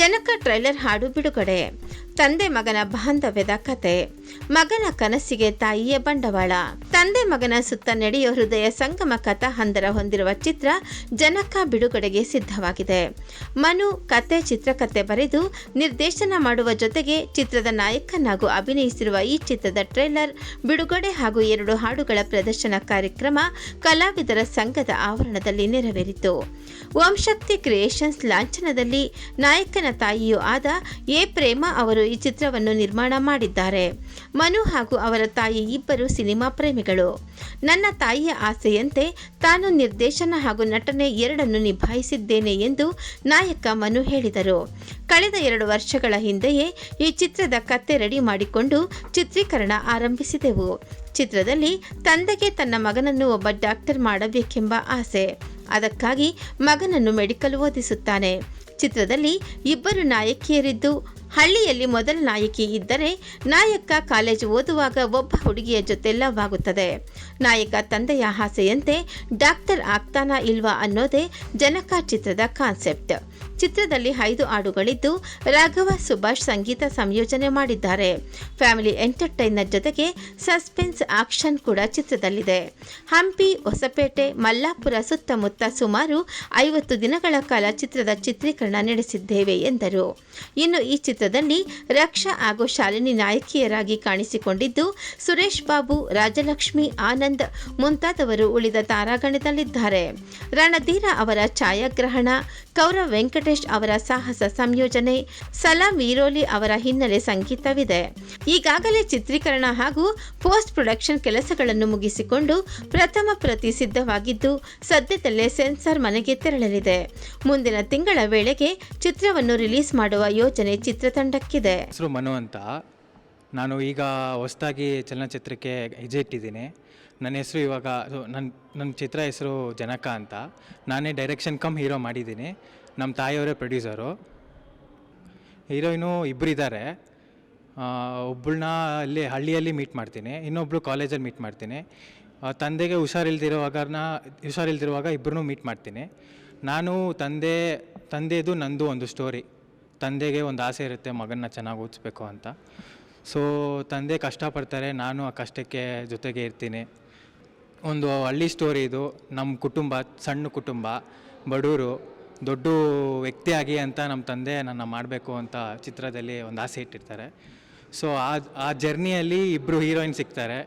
ಜನಕ trailer ಹಾಡು ಬಿಡುಗಡೆ. ತಂದೆ ಮಗನ ಬಾಂಧವ್ಯದ ಕತೆ. ಮಗನ ಕನಸಿಗೆ ತಾಯಿಯ ಬಂಡವಾಳ. ತಂದೆ ಮಗನ ಸುತ್ತ ನಡೆಯೋ ಹೃದಯ ಸಂಗಮ ಕಥಾ ಹಂದರ ಹೊಂದಿರುವ ಚಿತ್ರ ಜನಕ ಬಿಡುಗಡೆಗೆ ಸಿದ್ಧವಾಗಿದೆ. ಮನು ಕತೆ ಚಿತ್ರಕಥೆ ಬರೆದು ನಿರ್ದೇಶನ ಮಾಡುವ ಜೊತೆಗೆ ಚಿತ್ರದ ನಾಯಕನಾಗೂ ಅಭಿನಯಿಸಿರುವ ಈ ಚಿತ್ರದ ಟ್ರೈಲರ್ ಬಿಡುಗಡೆ ಹಾಗೂ ಎರಡು ಹಾಡುಗಳ ಪ್ರದರ್ಶನ ಕಾರ್ಯಕ್ರಮ ಕಲಾವಿದರ ಸಂಘದ ಆವರಣದಲ್ಲಿ ನೆರವೇರಿತು. ವಂಶಕ್ತಿ ಕ್ರಿಯೇಷನ್ಸ್ ಲಾಂಛನದಲ್ಲಿ ನಾಯಕನ ತಾಯಿಯೂ ಆದ ಎ. ಪ್ರೇಮ ಅವರು ಈ ಚಿತ್ರವನ್ನು ನಿರ್ಮಾಣ ಮಾಡಿದ್ದಾರೆ. ಮನು ಹಾಗೂ ಅವರ ತಾಯಿ ಇಬ್ಬರು ಸಿನಿಮಾ ಪ್ರೇಮಿಗಳು. ನನ್ನ ತಾಯಿಯ ಆಸೆಯಂತೆ ತಾನು ನಿರ್ದೇಶನ ಹಾಗೂ ನಟನೆ ಎರಡನ್ನು ನಿಭಾಯಿಸಿದ್ದೇನೆ ಎಂದು ನಾಯಕ ಮನು ಹೇಳಿದರು. ಕಳೆದ ಎರಡು ವರ್ಷಗಳ ಹಿಂದೆಯೇ ಈ ಚಿತ್ರದ ಕತ್ತೆ ರೆಡಿ ಮಾಡಿಕೊಂಡು ಚಿತ್ರೀಕರಣ ಆರಂಭಿಸಿದೆವು. ಚಿತ್ರದಲ್ಲಿ ತಂದೆಗೆ ತನ್ನ ಮಗನನ್ನು ಒಬ್ಬ ಡಾಕ್ಟರ್ ಮಾಡಬೇಕೆಂಬ ಆಸೆ. ಅದಕ್ಕಾಗಿ ಮಗನನ್ನು ಮೆಡಿಕಲ್ ಓದಿಸುತ್ತಾನೆ. ಚಿತ್ರದಲ್ಲಿ ಇಬ್ಬರು ನಾಯಕಿಯರಿದ್ದು, ಹಳ್ಳಿಯಲ್ಲಿ ಮೊದಲ ನಾಯಕಿ ಇದ್ದರೆ ನಾಯಕ ಕಾಲೇಜು ಓದುವಾಗ ಒಬ್ಬ ಹುಡುಗಿಯ ಜೊತೆ ಲವ್ ಆಗುತ್ತದೆ ನಾಯಕ ತಂದೆಯ ಆಸೆಯಂತೆ ಡಾಕ್ಟರ್ ಆಗ್ತಾನಾ ಇಲ್ವಾ ಅನ್ನೋದೇ ಜನಕ ಚಿತ್ರದ ಕಾನ್ಸೆಪ್ಟ್. ಚಿತ್ರದಲ್ಲಿ ಐದು ಹಾಡುಗಳಿದ್ದು ರಾಘವ, ಸುಭಾಷ್ ಸಂಗೀತ ಸಂಯೋಜನೆ ಮಾಡಿದ್ದಾರೆ. ಫ್ಯಾಮಿಲಿ ಎಂಟರ್ಟೈನರ್ ಜೊತೆಗೆ ಸಸ್ಪೆನ್ಸ್ ಆಕ್ಷನ್ ಕೂಡ ಚಿತ್ರದಲ್ಲಿದೆ. ಹಂಪಿ, ಹೊಸಪೇಟೆ, ಮಲ್ಲಾಪುರ ಸುತ್ತಮುತ್ತ ಸುಮಾರು ಐವತ್ತು ದಿನಗಳ ಕಾಲ ಚಿತ್ರದ ಚಿತ್ರೀಕರಣ ನಡೆಸಿದ್ದೇವೆ ಎಂದರು. ಇನ್ನು ಈ ಚಿತ್ರದಲ್ಲಿ ರಕ್ಷಾ ಹಾಗೂ ಶಾಲಿನಿ ನಾಯಕಿಯರಾಗಿ ಕಾಣಿಸಿಕೊಂಡಿದ್ದು, ಸುರೇಶ್ ಬಾಬು, ರಾಜಲಕ್ಷ್ಮಿ ಆನಂದ್ ಮುಂತಾದವರು ಉಳಿದ ತಾರಾಗಣದಲ್ಲಿದ್ದಾರೆ. ರಣಧೀರ ಅವರ ಛಾಯಾಗ್ರಹಣ, ಕೌರವ್ ಅವರ ಸಾಹಸ ಸಂಯೋಜನೆ ಸಲಾಂ ವೀರೋಲಿ ಅವರ ಹಿನ್ನೆಲೆ ಸಂಗೀತವಿದೆ. ಈಗಾಗಲೇ ಚಿತ್ರೀಕರಣ ಹಾಗೂ ಪೋಸ್ಟ್ ಪ್ರೊಡಕ್ಷನ್ ಕೆಲಸಗಳನ್ನು ಮುಗಿಸಿಕೊಂಡು ಪ್ರಥಮ ಪ್ರತಿ ಸಿದ್ಧವಾಗಿದ್ದು, ಸದ್ಯದಲ್ಲೇ ಸೆನ್ಸಾರ್ ಮನೆಗೆ ತೆರಳಲಿದೆ. ಮುಂದಿನ ತಿಂಗಳ ವೇಳೆಗೆ ಚಿತ್ರವನ್ನು ರಿಲೀಸ್ ಮಾಡುವ ಯೋಜನೆ ಚಿತ್ರತಂಡಕ್ಕಿದೆ. ಮನು ಅಂತ. ನಾನು ಈಗ ಹೊಸದಾಗಿ ಚಲನಚಿತ್ರಕ್ಕೆ ಹೆಜ್ಜೆ ಇಟ್ಟಿದ್ದೀನಿ ನನ್ನ ಹೆಸರು ಇವಾಗ ನನ್ನ ನನ್ನ ಚಿತ್ರ ಹೆಸರು ಜನಕ ಅಂತ. ನಾನೇ ಡೈರೆಕ್ಷನ್ ಕಮ್ ಹೀರೋ ಮಾಡಿದ್ದೀನಿ. ನಮ್ಮ ತಾಯಿಯವರೇ ಪ್ರೊಡ್ಯೂಸರು ಹೀರೋಯಿನು ಇಬ್ಬರು ಇದ್ದಾರೆ ಒಬ್ಬಳನ್ನ ಅಲ್ಲಿ ಹಳ್ಳಿಯಲ್ಲಿ ಮೀಟ್ ಮಾಡ್ತೀನಿ. ಇನ್ನೊಬ್ಳು ಕಾಲೇಜಲ್ಲಿ ಮೀಟ್ ಮಾಡ್ತೀನಿ. ತಂದೆಗೆ ಹುಷಾರಿಲ್ದಿರೋವಾಗನ ಹುಷಾರಿಲ್ದಿರುವಾಗ ಇಬ್ಬರನ್ನೂ ಮೀಟ್ ಮಾಡ್ತೀನಿ. ನಾನು ತಂದೆ, ತಂದೆದು ನಂದು ಒಂದು ಸ್ಟೋರಿ ತಂದೆಗೆ ಒಂದು ಆಸೆ ಇರುತ್ತೆ, ಮಗನ್ನ ಚೆನ್ನಾಗಿ ಓದಿಸ್ಬೇಕು ಅಂತ. ಸೊ ತಂದೆ ಕಷ್ಟಪಡ್ತಾರೆ. ನಾನು ಆ ಕಷ್ಟಕ್ಕೆ ಜೊತೆಗೆ ಇರ್ತೀನಿ. ಒಂದು ಹಳ್ಳಿ ಸ್ಟೋರಿ ಇದು. ನಮ್ಮ ಕುಟುಂಬ, ಸಣ್ಣ ಕುಟುಂಬ ಬಡವರು ದೊಡ್ಡ ವ್ಯಕ್ತಿಯಾಗಿ ಅಂತ ನಮ್ಮ ತಂದೆ ನನ್ನ ಮಾಡಬೇಕು ಅಂತ ಚಿತ್ರದಲ್ಲಿ ಒಂದು ಆಸೆ ಇಟ್ಟಿರ್ತಾರೆ. ಸೊ ಆ ಆ ಜರ್ನಿಯಲ್ಲಿ ಇಬ್ಬರು ಹೀರೋಯಿನ್ ಸಿಗ್ತಾರೆ.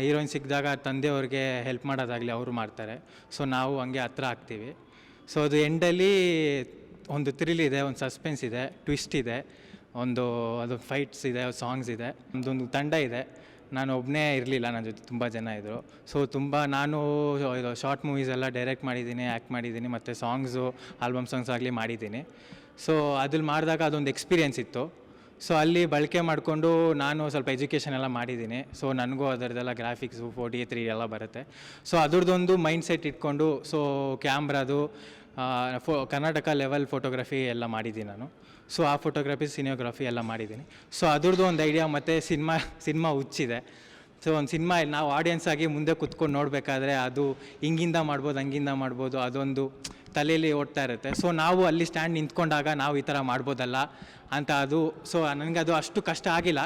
ಹೀರೋಯಿನ್ ಸಿಕ್ಕಿದಾಗ ತಂದೆಯವ್ರಿಗೆ ಹೆಲ್ಪ್ ಮಾಡೋದಾಗಲಿ ಅವರು ಮಾಡ್ತಾರೆ. ಸೊ ನಾವು ಹಂಗೆ ಹತ್ರ ಆಗ್ತೀವಿ. ಸೊ ಅದು ಎಂಡಲ್ಲಿ ಒಂದು ಥ್ರಿಲ್ ಇದೆ, ಒಂದು ಸಸ್ಪೆನ್ಸ್ ಇದೆ ಟ್ವಿಸ್ಟ್ ಇದೆ, ಒಂದು, ಅದು ಫೈಟ್ಸ್ ಇದೆ ಸಾಂಗ್ಸ್ ಇದೆ. ಒಂದೊಂದು ತಂಡ ಇದೆ. ನಾನು ಒಬ್ಬನೇ ಇರಲಿಲ್ಲ ನನ್ನ ಜೊತೆ ತುಂಬ ಜನ ಇದ್ದರು ಸೊ ತುಂಬ ನಾನು ಇದು ಶಾರ್ಟ್ ಮೂವೀಸ್ ಎಲ್ಲ ಡೈರೆಕ್ಟ್ ಮಾಡಿದ್ದೀನಿ ಆ್ಯಕ್ಟ್ ಮಾಡಿದ್ದೀನಿ, ಮತ್ತು ಸಾಂಗ್ಸು ಆಲ್ಬಮ್ ಸಾಂಗ್ಸ್ ಆಗಲಿ ಮಾಡಿದ್ದೀನಿ. ಸೊ ಅದ್ರಲ್ಲಿ ಮಾಡಿದಾಗ ಅದೊಂದು ಎಕ್ಸ್ಪೀರಿಯೆನ್ಸ್ ಇತ್ತು. ಸೊ ಅಲ್ಲಿ ಬಳಕೆ ಮಾಡಿಕೊಂಡು ನಾನು ಸ್ವಲ್ಪ ಎಜುಕೇಷನ್ ಎಲ್ಲ ಮಾಡಿದ್ದೀನಿ. ಸೊ ನನಗೂ ಅದರದ್ದೆಲ್ಲ ಗ್ರಾಫಿಕ್ಸು ಫೋರ್ಟಿ ತ್ರೀ ಎಲ್ಲ ಬರುತ್ತೆ. ಸೊ ಅದ್ರದ್ದೊಂದು ಮೈಂಡ್ ಸೆಟ್ ಇಟ್ಕೊಂಡು ಸೊ ಕ್ಯಾಮ್ರಾದು ಫೋ ಕರ್ನಾಟಕ ಲೆವೆಲ್ ಫೋಟೋಗ್ರಫಿ ಎಲ್ಲ ಮಾಡಿದ್ದೀನಿ ನಾನು. ಸೊ ಆ ಫೋಟೋಗ್ರಫಿ ಸಿನಿಯೋಗ್ರಫಿ ಎಲ್ಲ ಮಾಡಿದ್ದೀನಿ. ಸೊ ಅದ್ರದ್ದು ಒಂದು ಐಡಿಯಾ ಮತ್ತು ಸಿನಿಮಾ ಸಿನಿಮಾ ಹುಚ್ಚಿದೆ. ಸೊ ಒಂದು ಸಿನಿಮಾ ನಾವು ಆಡಿಯನ್ಸ್ ಆಗಿ ಮುಂದೆ ಕುತ್ಕೊಂಡು ನೋಡಬೇಕಾದ್ರೆ ಅದು ಹಿಂಗಿಂದ ಮಾಡ್ಬೋದು, ಹಂಗಿಂದ ಮಾಡ್ಬೋದು, ಅದೊಂದು ತಲೆಯಲ್ಲಿ ಓಡ್ತಾ ಇರುತ್ತೆ. ಸೊ ನಾವು ಅಲ್ಲಿ ಸ್ಟ್ಯಾಂಡ್ ನಿಂತ್ಕೊಂಡಾಗ ನಾವು ಈ ಥರ ಮಾಡ್ಬೋದಲ್ಲ ಅಂತ ಅದು ಸೊ ನನಗೆ ಅದು ಅಷ್ಟು ಕಷ್ಟ ಆಗಿಲ್ಲ.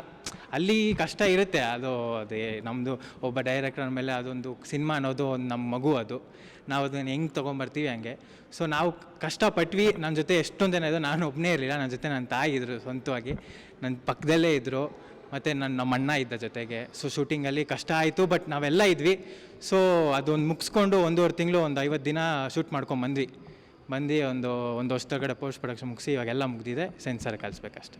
ಅಲ್ಲಿ ಕಷ್ಟ ಇರುತ್ತೆ. ಅದು, ಅದೇ ನಮ್ಮದು ಒಬ್ಬ ಡೈರೆಕ್ಟರ್ ಮೇಲೆ ಅದೊಂದು ಸಿನಿಮಾ ಅನ್ನೋದು ಒಂದು ನಮ್ಮ ಮಗು ಅದು. ನಾವು ಅದನ್ನು ಹೆಂಗೆ ತೊಗೊಂಬರ್ತೀವಿ ಹಂಗೆ. ಸೊ ನಾವು ಕಷ್ಟಪಟ್ವಿ. ನನ್ನ ಜೊತೆ ಎಷ್ಟೊಂದು ಜನ ಇದ್ರು. ನಾನು ಒಬ್ಬನೇ ಇರಲಿಲ್ಲ. ನನ್ನ ಜೊತೆ ನನ್ನ ತಾಯಿ ಇದ್ದರು ಸ್ವಂತವಾಗಿ. ನನ್ನ ಪಕ್ಕದಲ್ಲೇ ಇದ್ದರು ಮತ್ತು ನನ್ನ ನಮ್ಮ ಅಣ್ಣ ಇದ್ದ ಜೊತೆಗೆ. ಸೊ ಶೂಟಿಂಗಲ್ಲಿ ಕಷ್ಟ ಆಯಿತು ಬಟ್ ನಾವೆಲ್ಲ ಇದ್ವಿ. ಸೊ ಅದೊಂದು ಮುಗಿಸ್ಕೊಂಡು ಒಂದೂವರೆ ತಿಂಗಳು, ಒಂದು ಐವತ್ತು ದಿನ ಶೂಟ್ ಮಾಡ್ಕೊಂಡು ಬಂದ್ವಿ. ಬಂದು ಒಂದು ಒಂದು ವರ್ಷದೊಳಗಡೆ ಪೋಸ್ಟ್ ಪ್ರೊಡಕ್ಷನ್ ಮುಗಿಸಿ, ಇವಾಗೆಲ್ಲ ಮುಗಿದಿದೆ. ಸೆನ್ಸರ್ ಕಲಿಸ್ಬೇಕಷ್ಟೆ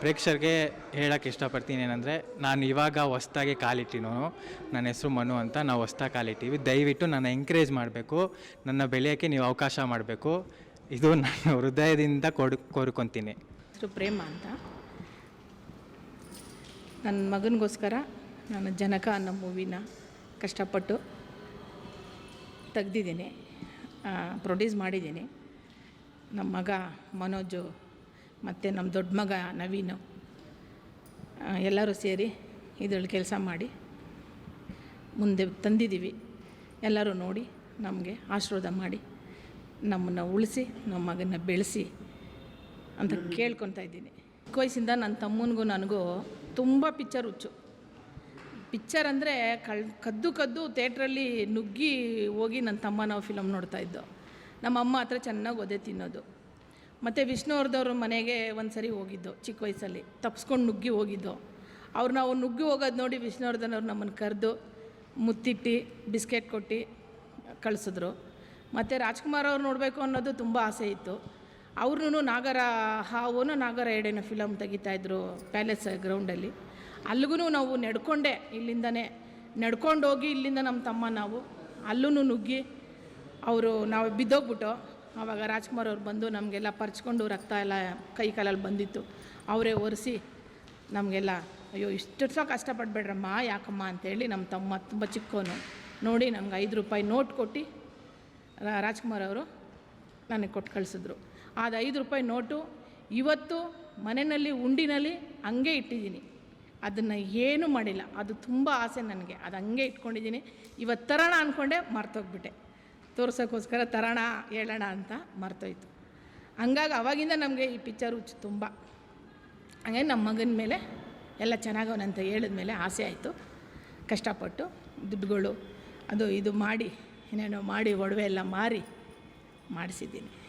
ಪ್ರೇಕ್ಷಕರಿಗೆ ಹೇಳೋಕ್ಕೆ ಇಷ್ಟಪಡ್ತೀನಿ ಏನಂದರೆ, ನಾನು ಇವಾಗ ಹೊಸ್ದಾಗಿ ಕಾಲಿಟ್ಟಿನೋ ನನ್ನ ಹೆಸರು ಮನು ಅಂತ ನಾವು ಹೊಸ್ದಾಗಿ ಕಾಲಿಟ್ಟಿವಿ. ದಯವಿಟ್ಟು ನನ್ನ ಎಂಕರೇಜ್ ಮಾಡಬೇಕು. ನನ್ನ ಬೆಳೆಯೋಕ್ಕೆ ನೀವು ಅವಕಾಶ ಮಾಡಬೇಕು. ಇದು ನನ್ನ ಹೃದಯದಿಂದ ಕೊಡ್ ಕೋರ್ಕೊತೀನಿ. ಪ್ರೇಮ ಅಂತ? ನನ್ನ ಮಗನಿಗೋಸ್ಕರ ನಾನು ಜನಕ ಅನ್ನೋ ಮೂವಿನ ಕಷ್ಟಪಟ್ಟು ತೆಗ್ದಿದ್ದೀನಿ ಪ್ರೊಡ್ಯೂಸ್ ಮಾಡಿದ್ದೀನಿ. ನಮ್ಮ ಮಗ ಮನೋಜು ಮತ್ತು ನಮ್ಮ ದೊಡ್ಡ ಮಗ ನವೀನು ಎಲ್ಲರೂ ಸೇರಿ ಇದರಲ್ಲಿ ಕೆಲಸ ಮಾಡಿ ಮುಂದೆ ತಂದಿದ್ದೀವಿ. ಎಲ್ಲರೂ ನೋಡಿ ನಮಗೆ ಆಶೀರ್ವಾದ ಮಾಡಿ ನಮ್ಮನ್ನು ಉಳಿಸಿ, ನಮ್ಮ ಮಗನ ಬೆಳೆಸಿ ಅಂತ ಕೇಳ್ಕೊತಾ ಇದ್ದೀನಿ. ವಯಸ್ಸಿಂದ ನನ್ನ ತಮ್ಮನಿಗೂ ನನಗೂ ತುಂಬ ಪಿಕ್ಚರ್ ಹುಚ್ಚು. ಪಿಕ್ಚರ್ ಅಂದರೆ ಕಳ್, ಕದ್ದು ಕದ್ದು ಥೇಟ್ರಲ್ಲಿ ನುಗ್ಗಿ ಹೋಗಿ ನನ್ನ ತಮ್ಮ ನಾವು ಫಿಲಮ್ ನೋಡ್ತಾ ಇದ್ದೋ. ನಮ್ಮ ಅಮ್ಮ ಹತ್ರ ಚೆನ್ನಾಗಿ ಒದೆ ತಿನ್ನೋದು. ಮತ್ತು ವಿಷ್ಣುವರ್ಧವ್ರ ಮನೆಗೆ ಒಂದು ಸರಿ ಹೋಗಿದ್ದು, ಚಿಕ್ಕ ವಯಸ್ಸಲ್ಲಿ. ತಪ್ಸ್ಕೊಂಡು ನುಗ್ಗಿ ಹೋಗಿದ್ದು. ಅವ್ರು ನಾವು ನುಗ್ಗಿ ಹೋಗೋದು ನೋಡಿ ವಿಷ್ಣುವರ್ಧನ್ ಅವ್ರು ನಮ್ಮನ್ನು ಕರೆದು ಮುತ್ತಿಟ್ಟು, ಬಿಸ್ಕೆಟ್ ಕೊಟ್ಟು ಕಳಿಸಿದ್ರು. ಮತ್ತು ರಾಜ್ಕುಮಾರ್ ಅವ್ರು ನೋಡಬೇಕು ಅನ್ನೋದು ತುಂಬ ಆಸೆ ಇತ್ತು. ಅವ್ರೂ ನಾಗರ ಹಾವುನೂ ನಾಗರ ಎಡೆನೋ ಫಿಲಮ್ ತೆಗಿತಾಯಿದ್ರು ಪ್ಯಾಲೇಸ್ ಗ್ರೌಂಡಲ್ಲಿ ಅಲ್ಲಿಗೂ ನಾವು ನಡ್ಕೊಂಡೆ, ಇಲ್ಲಿಂದನೇ ನಡ್ಕೊಂಡು ಹೋಗಿ ಇಲ್ಲಿಂದ ನಮ್ಮ ತಮ್ಮ ನಾವು. ಅಲ್ಲೂ ನುಗ್ಗಿ ಅವರು ನಾವು ಬಿದ್ದೋಗ್ಬಿಟ್ಟು, ಆವಾಗ ರಾಜ್ಕುಮಾರ್ ಅವ್ರು ಬಂದು ನಮಗೆಲ್ಲ ಪರ್ಚ್ಕೊಂಡು ರಕ್ತ ಎಲ್ಲ ಕೈ ಕಾಲಲ್ಲಿ ಬಂದಿತ್ತು. ಅವರೇ ಒರೆಸಿ ನಮಗೆಲ್ಲ, ಅಯ್ಯೋ ಇಷ್ಟು ಸಹ ಕಷ್ಟಪಡಬೇಡ್ರಮ್ಮ, ಯಾಕಮ್ಮ? ಅಂತೇಳಿ ನಮ್ಮ ತಮ್ಮ ತುಂಬ ಚಿಕ್ಕವನು. ನೋಡಿ ನಮ್ಗೆ ಐದು ರೂಪಾಯಿ ನೋಟ್ ಕೊಟ್ಟು ರಾಜ್ಕುಮಾರ್ ಅವರು ನನಗೆ ಕೊಟ್ಟು ಕಳಿಸಿದ್ರು. ಅದು ಐದು ರೂಪಾಯಿ ನೋಟು ಇವತ್ತು ಮನೆಯಲ್ಲಿ, ಉಂಡಿನಲ್ಲಿ ಹಂಗೆ ಇಟ್ಟಿದ್ದೀನಿ. ಅದನ್ನು ಏನೂ ಮಾಡಿಲ್ಲ. ಅದು ತುಂಬ ಆಸೆ ನನಗೆ. ಅದು ಹಂಗೆ ಇಟ್ಕೊಂಡಿದ್ದೀನಿ. ಇವತ್ತು ತರೋಣ ಅಂದ್ಕೊಂಡೆ ಮರ್ತೋಗ್ಬಿಟ್ಟೆ. ತೋರ್ಸೋಕ್ಕೋಸ್ಕರ ತರೋಣ, ಹೇಳೋಣ ಅಂತ ಮರ್ತೋಯ್ತು. ಹಂಗಾಗಿ ಅವಾಗಿಂದ ನಮಗೆ ಈ ಪಿಕ್ಚರ್ ಹುಚ್ಚು ತುಂಬ. ಹಂಗಾಗಿ ನಮ್ಮ ಮಗನ ಮೇಲೆ ಎಲ್ಲ ಚೆನ್ನಾಗವನಂತ ಹೇಳಿದ್ಮೇಲೆ ಆಸೆ ಆಯಿತು. ಕಷ್ಟಪಟ್ಟು ದುಡ್ಡುಗಳು ಅದು ಇದು ಮಾಡಿ, ಏನೇನೋ ಮಾಡಿ, ಒಡವೆ ಎಲ್ಲ ಮಾರಿ ಮಾಡಿಸಿದ್ದೀನಿ.